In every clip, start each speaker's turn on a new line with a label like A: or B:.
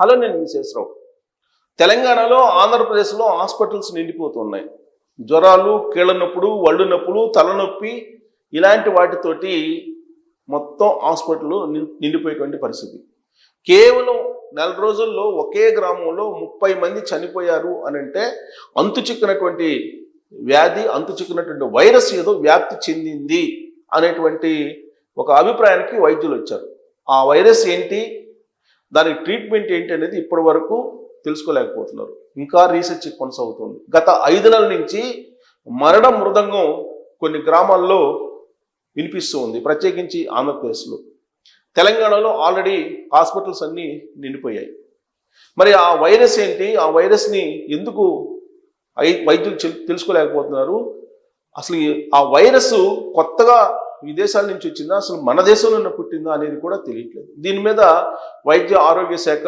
A: Hello నేను విశేషరావు తెలంగాణలో ఆంధ్రప్రదేశ్లో హాస్పిటల్స్ నిండిపోతున్నాయి. జ్వరాలు కీళ్ళ నొప్పులు ఒళ్ళు నొప్పులు తలనొప్పి ఇలాంటి వాటితోటి మొత్తం హాస్పిటల్ నిండిపోయేటువంటి పరిస్థితి. కేవలం నెల రోజుల్లో ఒకే గ్రామంలో ముప్పై మంది చనిపోయారు అని అంటే అంతు చిక్కినటువంటి వ్యాధి అంతు చిక్కినటువంటి వైరస్ ఏదో వ్యాప్తి చెందింది అనేటువంటి ఒక అభిప్రాయానికి వైద్యులు వచ్చారు. ఆ వైరస్ ఏంటి? దాని ట్రీట్మెంట్ ఏంటి అనేది ఇప్పటి వరకు తెలుసుకోలేకపోతున్నారు. ఇంకా రీసెర్చ్ కొనసాగుతుంది. గత ఐదు నెలల నుంచి మరణ మృదంగం కొన్ని గ్రామాల్లో వినిపిస్తూ ఉంది. ప్రత్యేకించి ఆంధ్రప్రదేశ్లో. తెలంగాణలో ఆల్రెడీ హాస్పిటల్స్ అన్నీ నిండిపోయాయి. మరి ఆ వైరస్ ఏంటి? ఆ వైరస్ని ఎందుకు వైద్యులు తెలుసుకోలేకపోతున్నారు? అసలు ఈ- ఆ వైరస్ కొత్తగా విదేశాల నుంచి వచ్చిందా? అసలు మన దేశంలోనే పుట్టిందా అనేది కూడా తెలియట్లేదు. దీని మీద వైద్య ఆరోగ్య శాఖ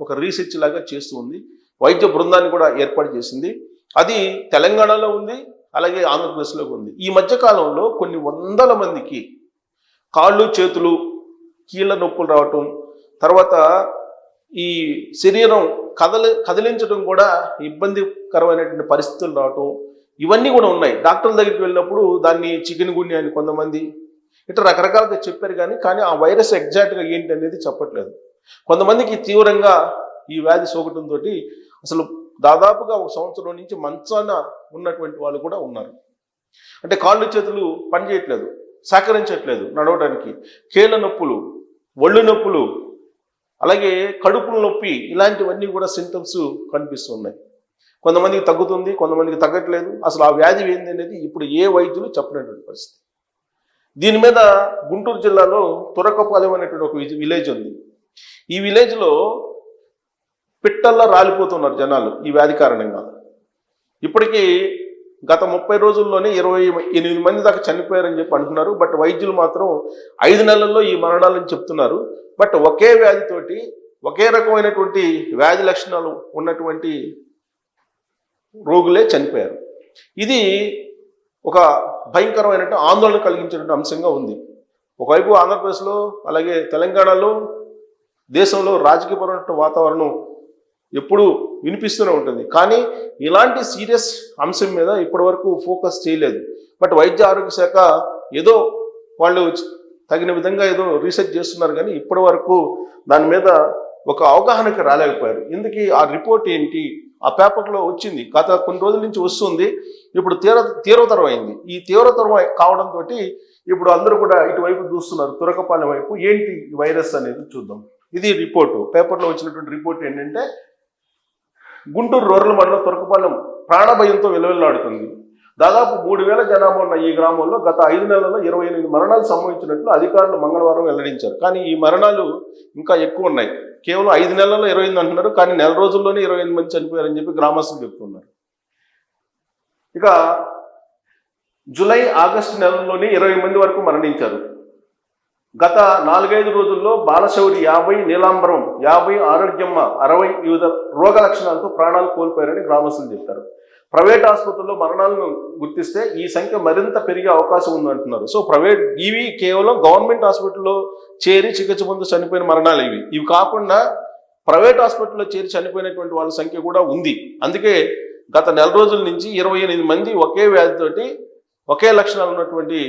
A: ఒక రీసెర్చ్ లాగా చేస్తూ ఉంది. వైద్య బృందాన్ని కూడా ఏర్పాటు చేసింది. అది తెలంగాణలో ఉంది అలాగే ఆంధ్రప్రదేశ్లో ఉంది. ఈ మధ్య కాలంలో కొన్ని వందల మందికి కాళ్ళు చేతులు కీళ్ళ నొప్పులు రావటం తర్వాత ఈ శరీరం కదలి కదిలించడం కూడా ఇబ్బందికరమైనటువంటి పరిస్థితులు రావటం ఇవన్నీ కూడా ఉన్నాయి. డాక్టర్ల దగ్గరికి వెళ్ళినప్పుడు దాన్ని చికెన్ గుండె అని కొంతమంది ఇట్లా రకరకాలుగా చెప్పారు కానీ కానీ ఆ వైరస్ ఎగ్జాక్ట్గా ఏంటి అనేది చెప్పట్లేదు. కొంతమందికి తీవ్రంగా ఈ వ్యాధి సోకటంతో అసలు దాదాపుగా ఒక సంవత్సరం నుంచి మంచాన ఉన్నటువంటి వాళ్ళు కూడా ఉన్నారు. అంటే కాళ్ళు చేతులు పనిచేయట్లేదు సహకరించట్లేదు నడవడానికి. కీళ్ళ నొప్పులు ఒళ్ళు నొప్పులు అలాగే కడుపుల నొప్పి ఇలాంటివన్నీ కూడా సింటమ్స్ కనిపిస్తున్నాయి. కొంతమందికి తగ్గుతుంది కొంతమందికి తగ్గట్లేదు. అసలు ఆ వ్యాధి ఏంది అనేది ఇప్పుడు ఏ వైద్యులు చెప్పినటువంటి పరిస్థితి. దీని మీద గుంటూరు జిల్లాలో తురకపాలెం అనేటువంటి ఒక విలేజ్ ఉంది. ఈ విలేజ్లో పిట్టల్లో రాలిపోతున్నారు జనాలు ఈ వ్యాధి కారణంగా. ఇప్పటికీ గత ముప్పై రోజుల్లోనే ఇరవై ఎనిమిది మంది దాకా చనిపోయారని చెప్పి అంటున్నారు బట్ వైద్యులు మాత్రం ఐదు నెలల్లో ఈ మరణాలని చెప్తున్నారు. బట్ ఒకే వ్యాధితోటి ఒకే రకమైనటువంటి వ్యాధి లక్షణాలు ఉన్నటువంటి రోగులే చనిపోయారు. ఇది ఒక భయంకరమైన ఆందోళన కలిగించినటువంటి అంశంగా ఉంది. ఒకవైపు ఆంధ్రప్రదేశ్లో అలాగే తెలంగాణలో దేశంలో రాజకీయపరమైన వాతావరణం ఎప్పుడూ వినిపిస్తూనే ఉంటుంది. కానీ ఇలాంటి సీరియస్ అంశం మీద ఇప్పటివరకు ఫోకస్ చేయలేదు. బట్ వైద్య ఆరోగ్య శాఖ ఏదో వాళ్ళు తగిన విధంగా ఏదో రీసెర్చ్ చేస్తున్నారు కానీ ఇప్పటి వరకు దాని మీద ఒక అవగాహనకి రాలేకపోయారు. ఇందుకీ ఆ రిపోర్ట్ ఏంటి? ఆ పేపర్లో వచ్చింది. గత కొన్ని రోజుల నుంచి వస్తుంది. ఇప్పుడు తీవ్ర తీవ్రతరం అయింది. ఈ తీవ్రతరం కావడంతో ఇప్పుడు అందరూ కూడా ఇటువైపు చూస్తున్నారు. తురకపాలెం వైపు ఏంటి వైరస్ అనేది చూద్దాం. ఇది రిపోర్టు. పేపర్లో వచ్చినటువంటి రిపోర్ట్ ఏంటంటే గుంటూరు రూరల్ మండలం తురకపాలెం ప్రాణభయంతో విలువెల్లాడుతుంది. దాదాపు మూడు వేల జనాభా ఉన్న ఈ గ్రామంలో గత ఐదు నెలల్లో ఇరవై ఎనిమిది మరణాలు సంభవించినట్లు అధికారులు మంగళవారం వెల్లడించారు. కానీ ఈ మరణాలు ఇంకా ఎక్కువ ఉన్నాయి. కేవలం ఐదు నెలల్లో ఇరవై ఎనిమిది అంటున్నారు కానీ నెల రోజుల్లోనే ఇరవై ఎనిమిది మంది చనిపోయారని చెప్పి గ్రామస్తులు చెప్తున్నారు. ఇక జూలై ఆగస్టు నెలల్లోనే ఇరవై మంది వరకు మరణించారు. గత నాలుగైదు రోజుల్లో బాలశౌరి యాభై నీలాంబరం యాభై ఆరోగ్యమ్మ అరవై వివిధ రోగ లక్షణాలతో ప్రాణాలు కోల్పోయారని గ్రామస్తులు చెప్పారు. ప్రైవేట్ ఆసుపత్రుల్లో మరణాలను గుర్తిస్తే ఈ సంఖ్య మరింత పెరిగే అవకాశం ఉందంటున్నారు. సో ప్రైవేట్ ఇవి కేవలం గవర్నమెంట్ హాస్పిటల్లో చేరి చికిత్స పొందు చనిపోయిన మరణాలు ఇవి. ఇవి కాకుండా ప్రైవేట్ హాస్పిటల్లో చేరి చనిపోయినటువంటి వాళ్ళ సంఖ్య కూడా ఉంది. అందుకే గత నెల రోజుల నుంచి ఇరవై ఎనిమిది మంది ఒకే వ్యాధితోటి ఒకే లక్షణాలు ఉన్నటువంటి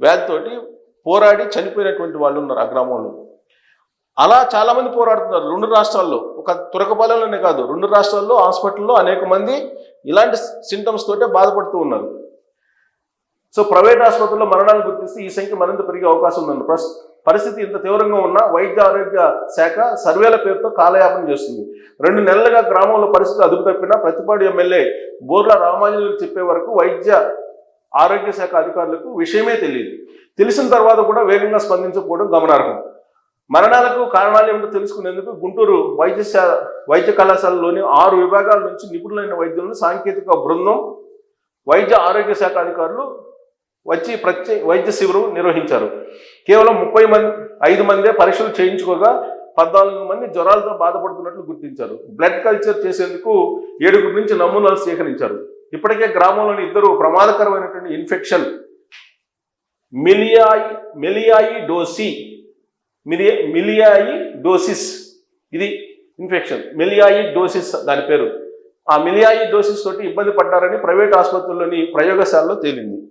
A: వ్యాధితోటి పోరాడి చనిపోయినటువంటి వాళ్ళు ఉన్నారు ఆ గ్రామంలో. అలా చాలామంది పోరాడుతున్నారు. రెండు రాష్ట్రాల్లో. ఒక తురకపాలెంలోనే కాదు రెండు రాష్ట్రాల్లో హాస్పిటల్లో అనేక మంది ఇలాంటి సింటమ్స్ తోటే బాధపడుతూ ఉన్నారు. సో ప్రైవేట్ ఆసుపత్రుల్లో మరణాలు గుర్తిస్తే ఈ సంఖ్య మరింత పెరిగే అవకాశం ఉందండి. పరిస్థితి ఇంత తీవ్రంగా ఉన్న వైద్య ఆరోగ్య శాఖ సర్వేల పేరుతో కాలయాపన చేస్తుంది. రెండు నెలలుగా గ్రామంలో పరిస్థితి అదుపు తప్పినా ప్రతిపాడు ఎమ్మెల్యే బోర్ల రామాంజనేయులు చెప్పే వరకు వైద్య ఆరోగ్య శాఖ అధికారులకు విషయమే తెలియదు. తెలిసిన తర్వాత కూడా వేగంగా స్పందించకపోవడం గమనార్హం. మరణాలకు కారణాలు ఏమిటో తెలుసుకునేందుకు గుంటూరు వైద్యశాల వైద్య కళాశాలలోని ఆరు విభాగాల నుంచి నిపుణులైన వైద్యులను సాంకేతిక బృందం వైద్య ఆరోగ్య శాఖ అధికారులు వచ్చి ప్రత్యే వైద్య శిబిరం నిర్వహించారు. కేవలం ముప్పై మంది ఐదు మందే పరీక్షలు చేయించుకోగా పద్నాలుగు మంది జ్వరాలతో బాధపడుతున్నట్లు గుర్తించారు. బ్లడ్ కల్చర్ చేసేందుకు ఏడుగురు నుంచి నమూనాలు సేకరించారు. ఇప్పటికే గ్రామంలోని ఇద్దరు ప్రమాదకరమైనటువంటి ఇన్ఫెక్షన్ మిలియాయి మెలియాయి డోసి మిలి మిలియాయి డోసిస్. ఇది ఇన్ఫెక్షన్. మిలియాయి డోసిస్ దాని పేరు. ఆ మిలియాయి డోసిస్ తోటి ఇబ్బంది పడ్డారని ప్రైవేట్ ఆసుపత్రుల్లోని ప్రయోగశాలలో తేలింది.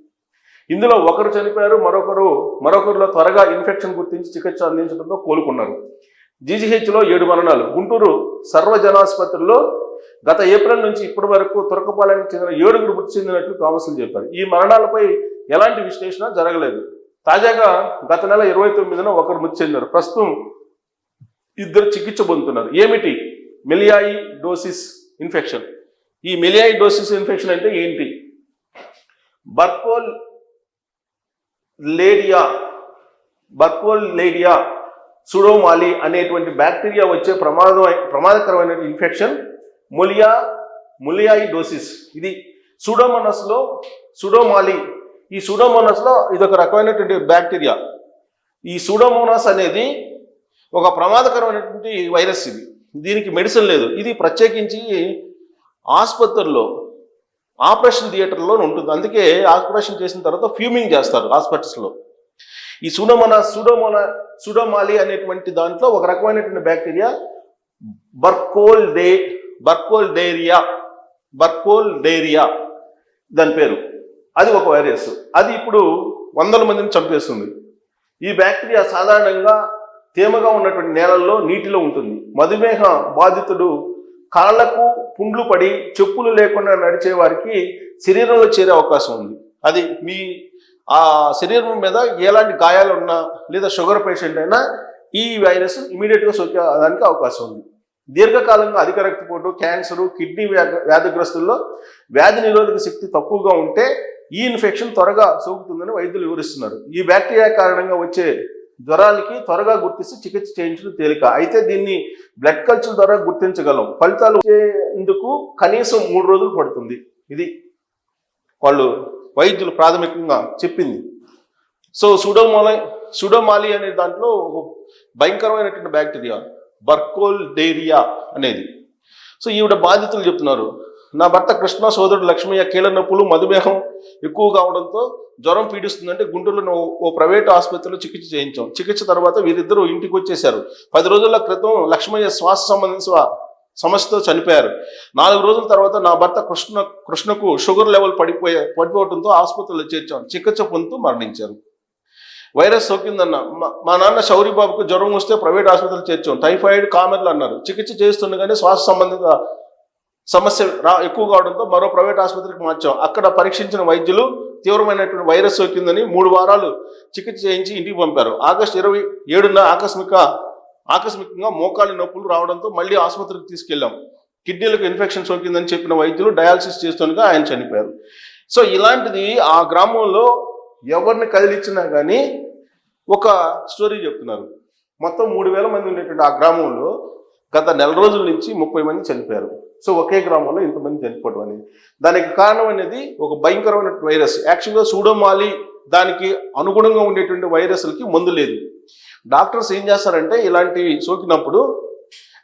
A: ఇందులో ఒకరు చనిపోయారు మరొకరు మరొకరిలో త్వరగా ఇన్ఫెక్షన్ గుర్తించి చికిత్స అందించడంతో కోలుకున్నారు. జీజీహెచ్లో ఏడు మరణాలు. గుంటూరు సర్వజనాసుపత్రిలో గత ఏప్రిల్ నుంచి ఇప్పటి వరకు తురకపాలెనికి చెందిన ఏడుగురు మృతి చెందినట్లు కామసులు చెప్పారు. ఈ మరణాలపై ఎలాంటి విశ్లేషణ జరగలేదు. తాజాగా గత నెల ఇరవై తొమ్మిదిన ఒకరు మృతి చెందారు. ప్రస్తుతం ఇద్దరు చికిత్స పొందుతున్నారు. ఏమిటి? Melioidosis infection. ఈ మిలియాయి డోసిస్ ఇన్ఫెక్షన్ అంటే ఏంటి? బర్కోల్ లేడియా బర్కోల్ లేడియా సుడోమాలి అనేటువంటి బ్యాక్టీరియా వచ్చే ప్రమాదం ప్రమాదకరమైన ఇన్ఫెక్షన్ ములియా ములియాయి డోసిస్. ఇది సుడోమనస్లో సుడోమాలి ఈ సూడోమోనస్లో ఇది ఒక రకమైనటువంటి బ్యాక్టీరియా ఈ సూడోమోనాస్ అనేది ఒక ప్రమాదకరమైనటువంటి వైరస్ ఇది. దీనికి మెడిసిన్ లేదు. ఇది ప్రత్యేకించి ఆసుపత్రుల్లో ఆపరేషన్ థియేటర్లో ఉంటుంది. అందుకే ఆపరేషన్ చేసిన తర్వాత ఫ్యూమింగ్ చేస్తారు హాస్పిటల్స్లో ఈ సూడోమోనా సూడోమోనా సూడోమాలి అనేటువంటి దాంట్లో ఒక రకమైనటువంటి బ్యాక్టీరియా బర్కోల్ డే బర్కోల్ డేరియా బర్కోల్ డేరియా దాని పేరు. అది ఒక వైరస్. అది ఇప్పుడు వందల మందిని చంపేస్తుంది. ఈ బ్యాక్టీరియా సాధారణంగా తేమగా ఉన్నటువంటి నేలల్లో నీటిలో ఉంటుంది. మధుమేహ బాధితుడు కాళ్ళకు పుండ్లు పడి చెప్పులు లేకుండా నడిచే వారికి శరీరంలో చేరే అవకాశం ఉంది. అది మీ ఆ శరీరం మీద ఎలాంటి గాయాలు ఉన్నా లేదా షుగర్ పేషెంట్ అయినా ఈ వైరస్ ఇమీడియట్గా సోకేదానికి అవకాశం ఉంది. దీర్ఘకాలంగా అధిక రక్తపోటు క్యాన్సరు కిడ్నీ వ్యాధి వ్యాధిగ్రస్తుల్లో వ్యాధి నిరోధక శక్తి తక్కువగా ఉంటే ఈ ఇన్ఫెక్షన్ త్వరగా సోకుతుందని వైద్యులు వివరిస్తున్నారు. ఈ బ్యాక్టీరియా కారణంగా వచ్చే జ్వరాలకి త్వరగా గుర్తిస్తే చికిత్స చేయించడం తేలిక. అయితే దీన్ని బ్లడ్ కల్చర్ ద్వారా గుర్తించగలం. ఫలితాలు వచ్చేందుకు కనీసం మూడు రోజులు పడుతుంది. ఇది వాళ్ళు వైద్యులు ప్రాథమికంగా చెప్పింది. సో సుడోమాలి సుడోమాలి అనే దాంట్లో ఒక భయంకరమైనటువంటి బ్యాక్టీరియా బర్కోల్ డేరియా అనేది. సో ఈవిడ బాధితులు చెప్తున్నారు. నా భర్త కృష్ణ సోదరుడు లక్ష్మయ్య కీళ్ళ నొప్పులు మధుమేహం ఎక్కువ కావడంతో జ్వరం పీడిస్తుందంటే గుంటూరులో ఓ- ప్రైవేట్ ఆసుపత్రిలో చికిత్స చేయించాం. చికిత్స తర్వాత వీరిద్దరూ ఇంటికి వచ్చేశారు. పది రోజుల క్రితం లక్ష్మయ్య శ్వాస సంబంధించిన సమస్యతో చనిపోయారు. నాలుగు రోజుల తర్వాత నా భర్త కృష్ణ కృష్ణకు షుగర్ లెవెల్ పడిపోయే పడిపోవడంతో ఆసుపత్రిలో చేర్చాం. చికిత్స పొందుతూ మరణించారు. వైరస్ సోకిందన్న మా- నాన్న శౌరి బాబుకు జ్వరం వస్తే ప్రైవేట్ ఆసుపత్రిలో చేర్చాం. టైఫాయిడ్ కామెర్లు అన్నారు. చికిత్స చేస్తుండగానే శ్వాస సంబంధిత సమస్య రా ఎక్కువ కావడంతో మరో ప్రైవేట్ ఆసుపత్రికి మార్చాం. అక్కడ పరీక్షించిన వైద్యులు తీవ్రమైనటువంటి వైరస్ సోకిందని మూడు వారాలు చికిత్స చేయించి ఇంటికి పంపారు. ఆగస్టు ఇరవై ఏడున ఆకస్మిక ఆకస్మికంగా మోకాలి నొప్పులు రావడంతో మళ్ళీ ఆసుపత్రికి తీసుకెళ్ళాం. కిడ్నీలకు ఇన్ఫెక్షన్ సోకిందని చెప్పిన వైద్యులు డయాలసిస్ చేస్తుండగా ఆయన చనిపోయారు. సో ఇలాంటిది ఆ గ్రామంలో ఎవరిని కదిలించినా కానీ ఒక స్టోరీ చెప్తున్నారు. మొత్తం మూడు వేల మంది ఉండేటువంటి ఆ గ్రామంలో గత నెల రోజుల నుంచి ముప్పై మంది చనిపోయారు. సో ఒకే గ్రామంలో ఇంతమంది చనిపోవడం అనేది. దానికి కారణం అనేది ఒక భయంకరమైన వైరస్. యాక్చువల్గా సూడోమాలి దానికి అనుగుణంగా ఉండేటువంటి వైరస్లకి మందు లేదు. డాక్టర్స్ ఏం చేస్తారంటే ఇలాంటి సోకినప్పుడు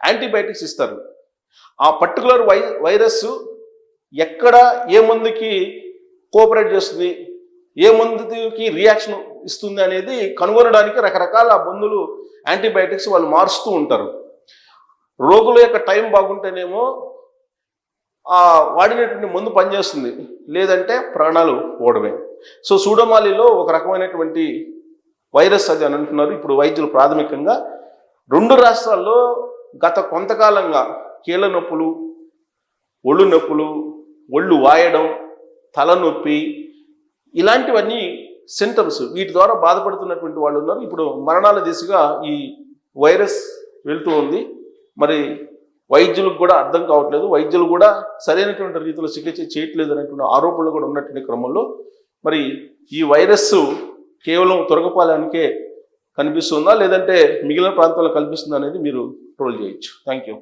A: యాంటీబయాటిక్స్ ఇస్తారు. ఆ పర్టికులర్ వై వైరస్ ఎక్కడ ఏ మందుకి కోఆపరేట్ చేస్తుంది ఏ మందుకి రియాక్షన్ ఇస్తుంది అనేది కనుగొనడానికి రకరకాల మందులు యాంటీబయాటిక్స్ వాళ్ళు మారుస్తూ ఉంటారు. రోగుల యొక్క టైం బాగుంటేనేమో ఆ వాడినటువంటి మందు పనిచేస్తుంది. లేదంటే ప్రాణాలు పోవడమే. సో సూడమాలిలో ఒక రకమైనటువంటి వైరస్ అది అని అంటున్నారు. ఇప్పుడు వైద్యులు ప్రాథమికంగా రెండు రాష్ట్రాల్లో గత కొంతకాలంగా కీళ్ళ నొప్పులు ఒళ్ళు నొప్పులు ఒళ్ళు వాయడం తలనొప్పి ఇలాంటివన్నీ సింటమ్స్ వీటి ద్వారా బాధపడుతున్నటువంటి వాళ్ళు ఉన్నారు. ఇప్పుడు మరణాల దిశగా ఈ వైరస్ వెళ్తూ ఉంది. మరి వైద్యులకు కూడా అర్థం కావట్లేదు. వైద్యులు కూడా సరైనటువంటి రీతిలో చికిత్స చేయట్లేదు అనేటువంటి ఆరోపణలు కూడా ఉన్నటువంటి క్రమంలో మరి ఈ వైరస్ కేవలం తొలగపాలనికే కనిపిస్తుందా? లేదంటే మిగిలిన ప్రాంతాల్లో కనిపిస్తుందా అనేది మీరు ట్రోల్ చేయొచ్చు. Thank you